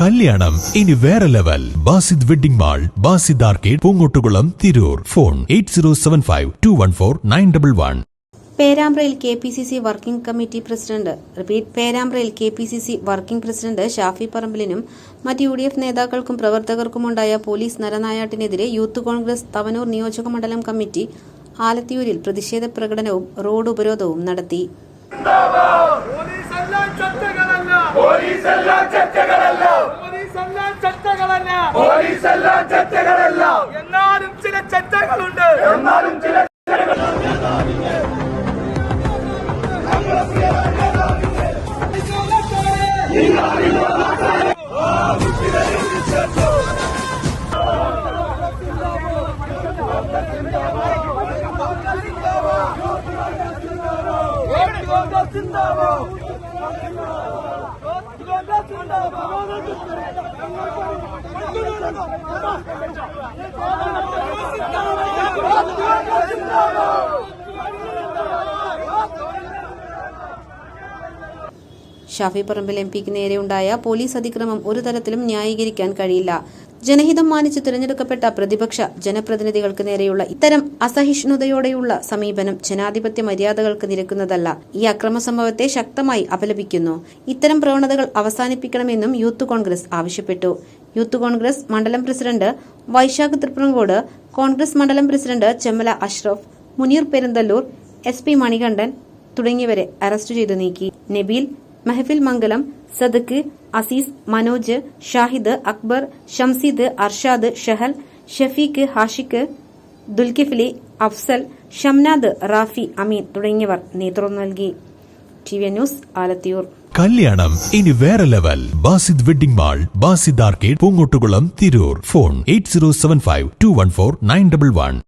കല്യാണം. ഇനി വേറെ level. Basid wedding mall Basid arcade Poongottukulam Tirur. Phone eight zero seven five two one four nine double one. പേരാമ്പ്രയിൽ K P C C working committee president repeat പേരാമ്പ്രയിൽ K P C C working president Shafi പറമ്പിലിനും മറ്റ് U D F നേതാക്കൾക്കും പ്രവർത്തകർക്കുമുണ്ടായ police നരനായാട്ടിനെതിരെ youth Congress Thavanur നിയോജക മണ്ഡലം committee ആലത്തിയൂരിൽ പ്രതിഷേധ പ്രകടനവും road ഉപരോധവും നടത്തി. പോലീസെല്ലാം ചട്ടകളല്ല എന്നാലും ചില ചട്ടകളുണ്ട് എന്നാലും ചില ഷാഫി പറമ്പിൽ എം പിക്ക് നേരെയുണ്ടായ പോലീസ് അതിക്രമം ഒരു തരത്തിലും ന്യായീകരിക്കാൻ കഴിയില്ല. ജനഹിതം മാനിച്ച് തിരഞ്ഞെടുക്കപ്പെട്ട പ്രതിപക്ഷ ജനപ്രതിനിധികൾക്ക് നേരെയുള്ള ഇത്തരം അസഹിഷ്ണുതയോടെയുള്ള സമീപനം ജനാധിപത്യ മര്യാദകൾക്ക് നിരക്കുന്നതല്ല. ഈ അക്രമ സംഭവത്തെ ശക്തമായി അപലപിക്കുന്നു. ഇത്തരം പ്രവണതകൾ അവസാനിപ്പിക്കണമെന്നും യൂത്ത് കോൺഗ്രസ് ആവശ്യപ്പെട്ടു. യൂത്ത് കോൺഗ്രസ് മണ്ഡലം പ്രസിഡന്റ് വൈശാഖ് തൃപ്രങ്കോട് കോൺഗ്രസ് മണ്ഡലം president Chemmala Ashraf Muneer Perunthallur S P Manikandan തുടങ്ങിയവരെ അറസ്റ്റ് ചെയ്തു നീക്കി. നബീൽ മെഹഫിൽ മംഗലം സദക്ക് അസീസ് മനോജ് ഷാഹിദ് അക്ബർ ഷംസീദ് അർഷാദ് ഷഹൽ ഷഫീഖ് ഹാഷിഖ് ദുൽകിഫ്ലി അഫ്സൽ ഷംനാദ് റാഫി അമീൻ തുടങ്ങിയവർ നേതൃത്വം നൽകി. T V news Alathiyur. കല്യാണം ഇനി വേറെ level. Basid wedding mall Basid arcade Poongottukulam Tirur. Phone eight zero seven five two one four nine double one.